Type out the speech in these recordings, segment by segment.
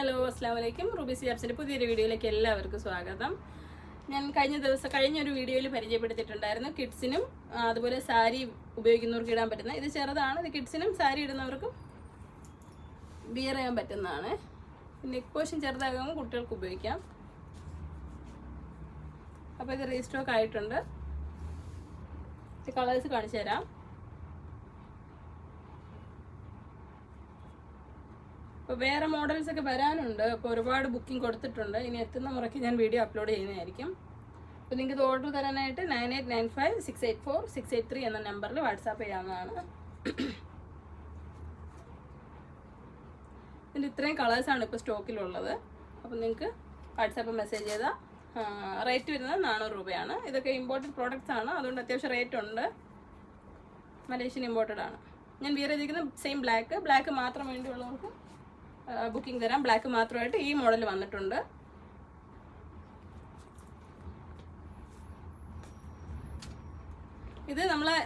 Hello അസ്സാം വലൈക്കും Ruby സിയാബ്സിന്റെ പുതിയൊരു വീഡിയോയിലേക്ക് എല്ലാവർക്കും സ്വാഗതം. ഞാൻ കഴിഞ്ഞ ദിവസം കഴിഞ്ഞ ഒരു വീഡിയോയിൽ പരിചയപ്പെടുത്തിയിട്ടുണ്ടായിരുന്നു കിഡ്സിനും അതുപോലെ സാരി ഉപയോഗിക്കുന്നവർക്ക് ഇടാൻ പറ്റുന്ന. ഇത് ചെറുതാണ് ഇത് കിഡ്സിനും സാരി ഇടുന്നവർക്കും ബിയർ ചെയ്യാൻ പറ്റുന്നതാണ്. നെക്ക് പോഷൻ ചെറുതാകുമ്പോൾ കുട്ടികൾക്ക് ഉപയോഗിക്കാം. അപ്പോൾ ഇത് റീസ്റ്റോക്ക് ആയിട്ടുണ്ട്. കളേഴ്സ് കാണിച്ചു തരാം അപ്പോൾ വേറെ മോഡൽസ് ഒക്കെ വരാനുണ്ട്. അപ്പോൾ ഒരുപാട് ബുക്കിംഗ് കൊടുത്തിട്ടുണ്ട്. ഇനി എത്തുന്ന മുറയ്ക്ക് ഞാൻ വീഡിയോ അപ്ലോഡ് ചെയ്യുന്നതായിരിക്കും. അപ്പോൾ നിങ്ങൾക്ക് ഇത് ഓർഡർ തരാനായിട്ട് nine eight nine five six eight four six eight three എന്ന നമ്പറിൽ വാട്സാപ്പ് ചെയ്യാവുന്നതാണ്. ഇതിന്റെ ഇത്രയും കളേഴ്സാണ് ഇപ്പോൾ സ്റ്റോക്കിലുള്ളത് അപ്പോൾ നിങ്ങൾക്ക് വാട്സാപ്പ് മെസ്സേജ് ചെയ്താൽ റേറ്റ് വരുന്നത് നാനൂറ് രൂപയാണ്. ഇതൊക്കെ ഇമ്പോർട്ടഡ് പ്രോഡക്റ്റ്സ് ആണ്. അതുകൊണ്ട് അത്യാവശ്യം റേറ്റ് ഉണ്ട്. മലേഷ്യൻ ഇമ്പോർട്ടഡ് ആണ്. ഞാൻ വിയർ ചെയ്തിരിക്കുന്നത് സെയിം ബ്ലാക്ക് ബ്ലാക്ക് മാത്രം വേണ്ടിയുള്ളവർക്ക് ബുക്കിംഗ് തരാം. ബ്ലാക്ക് മാത്രമായിട്ട് ഈ മോഡൽ വന്നിട്ടുണ്ട്. ഇത് നമ്മളെ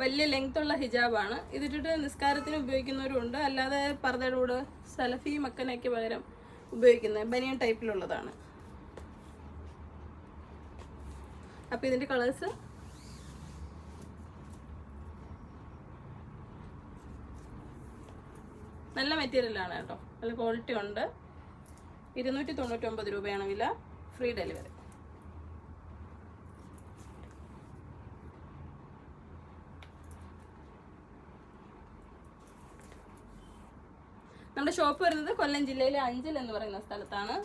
വലിയ ലെങ്ത് ഉള്ള ഹിജാബാണ്. ഇതിട്ടിട്ട് നിസ്കാരത്തിന് ഉപയോഗിക്കുന്നവരുണ്ട്. അല്ലാതെ പർദ്ദയുടെ കൂടെ സലഫി മക്കനയ്ക്ക് പകരം ഉപയോഗിക്കുന്നത് ബനിയൻ ടൈപ്പിലുള്ളതാണ് അപ്പോൾ ഇതിന്റെ കളേഴ്സ് നല്ല മെറ്റീരിയലാണ് കേട്ടോ. നല്ല ക്വാളിറ്റി ഉണ്ട്. ഇരുന്നൂറ്റി തൊണ്ണൂറ്റൊമ്പത് രൂപയാണ് വില. Free delivery. നമ്മുടെ ഷോപ്പ് വരുന്നത് കൊല്ലം ജില്ലയിലെ അഞ്ചൽ എന്ന് പറയുന്ന സ്ഥലത്താണ്.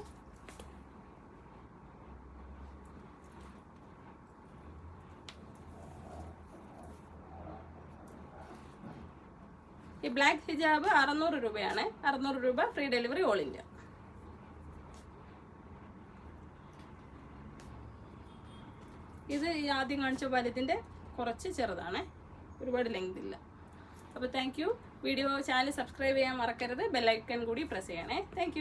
ഈ ബ്ലാക്ക് ഹിജാബ് അറുന്നൂറ് രൂപയാണ്. അറുന്നൂറ് രൂപ ഫ്രീ ഡെലിവറി ഓൾ ഇന്ത്യ. ഇത് ഈ ആദ്യം കാണിച്ച വലുതിന്റെ കുറച്ച് ചെറുതാണ്. ഒരുപാട് ലെങ്ത് ഇല്ല. അപ്പോൾ താങ്ക് വീഡിയോ ചാനൽ സബ്സ്ക്രൈബ് ചെയ്യാൻ മറക്കരുത്. ബെല്ലൈക്കൺ കൂടി പ്രസ് ചെയ്യണേ. താങ്ക്